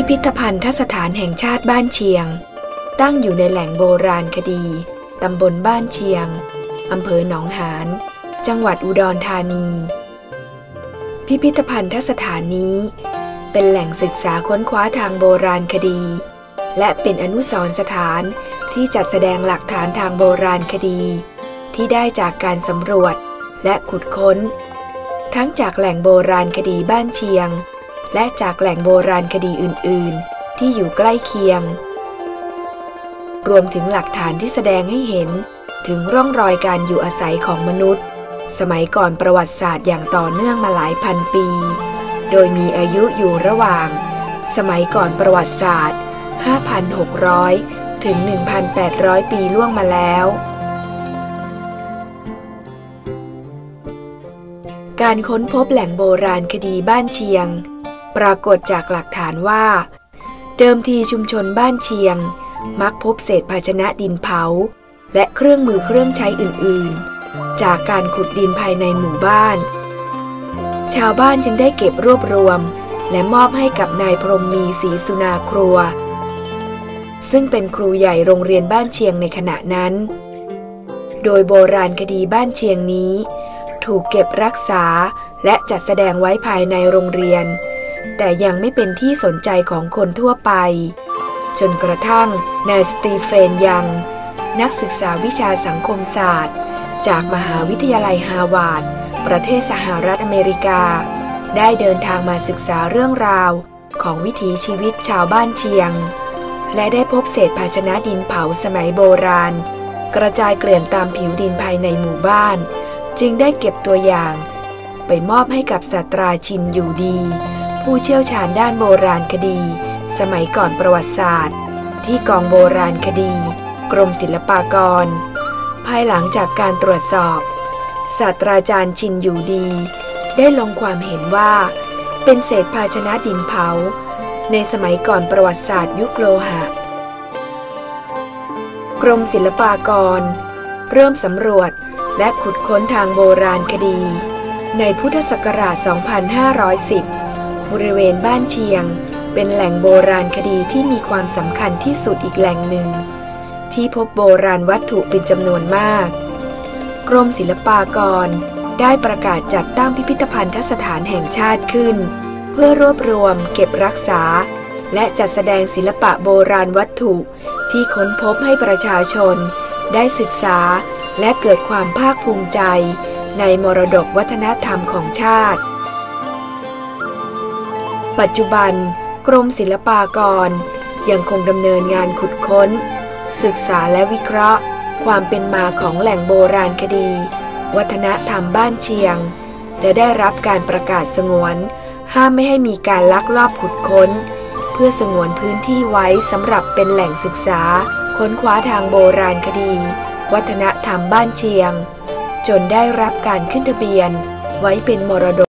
พิพิธภัณฑสถานแห่งชาติบ้านเชียง ตั้งอยู่ในแหล่งโบราณคดี ตำบลบ้านเชียง อำเภอหนองหาน จังหวัดอุดรธานี พิพิธภัณฑสถานนี้ เป็นแหล่งศึกษาค้นคว้าทางโบราณคดี และเป็นอนุสรณ์สถานที่จัดแสดงหลักฐานทางโบราณคดี ที่ได้จากการสำรวจและขุดค้น ทั้งจากแหล่งโบราณคดีบ้านเชียง และจากแหล่งโบราณคดีอื่น ๆ ที่อยู่ใกล้เคียง รวมถึงหลักฐานที่แสดงให้เห็นถึงร่องรอยการอยู่อาศัยของมนุษย์ สมัยก่อนประวัติศาสตร์อย่างต่อเนื่องมาหลายพันปี โดยมีอายุอยู่ระหว่าง สมัยก่อนประวัติศาสตร์ 5,600 ถึง 1,800 ปีล่วงมาแล้วการค้นพบแหล่งโบราณคดีบ้านเชียง ปรากฏจากหลักฐานว่า เดิมทีชุมชนบ้านเชียง มักพบเศษภาชนะดินเผา และเครื่องมือเครื่องใช้อื่นๆ จากการขุดดินภายในหมู่บ้าน ชาวบ้านจึงได้เก็บรวบรวม และมอบให้กับนายพรมมีศรีสุนาครัว ซึ่งเป็นครูใหญ่โรงเรียนบ้านเชียงในขณะนั้น โดยโบราณคดีบ้านเชียงนี้ ถูกเก็บรักษาและจัดแสดงไว้ภายในโรงเรียน แต่ยังไม่เป็นที่สนใจของคนทั่วไป จนกระทั่งนายสตีเฟนยัง นักศึกษาวิชาสังคมศาสตร์ จากมหาวิทยาลัยฮาวาดประเทศสหรัฐอเมริกา ได้เดินทางมาศึกษาเรื่องราวของวิถีชีวิตชาวบ้านเชียง และได้พบเศษภาชนะดินเผาสมัยโบราณ กระจายเกลื่อนตามผิวดินภายในหมู่บ้าน จึงได้เก็บตัวอย่าง ไปมอบให้กับศาสตราชินอยู่ดี ผู้เชี่ยวชาญด้านโบราณคดี สมัยก่อนประวัติศาสตร์ ที่กองโบราณคดี กรมศิลปากร ภายหลังจากการตรวจสอบศาสตราจารย์ชินอยู่ดี ได้ลงความเห็นว่า เป็นเศษภาชนะดินเผา ในสมัยก่อนประวัติศาสตร์ยุคโลหะ กรมศิลปากร เริ่มสำรวจและขุดค้นทางโบราณคดี ในพุทธศักราช 2510 บริเวณบ้านเชียง เป็นแหล่งโบราณคดีที่มีความสำคัญที่สุดอีกแหล่งหนึ่ง ที่พบโบราณวัตถุเป็นจำนวนมาก กรมศิลปากร ได้ประกาศจัดตั้งพิพิธภัณฑสถานแห่งชาติขึ้น เพื่อรวบรวม เก็บรักษา และจัดแสดงศิลปะโบราณวัตถุ ที่ค้นพบให้ประชาชน ได้ศึกษาและเกิดความภาคภูมิใจ ในมรดกวัฒนธรรมของชาติ ปัจจุบัน กรมศิลปากร ยังคงดำเนินงานขุดค้น ศึกษาและวิเคราะห์ ความเป็นมาของแหล่งโบราณคดี วัฒนธรรมบ้านเชียง และได้รับการประกาศสงวน ห้ามไม่ให้มีการลักลอบขุดค้น เพื่อสงวนพื้นที่ไว้สำหรับเป็นแหล่งศึกษา ค้นคว้าทางโบราณคดี วัฒนธรรมบ้านเชียง จนได้รับการขึ้นทะเบียนไว้เป็นมรดก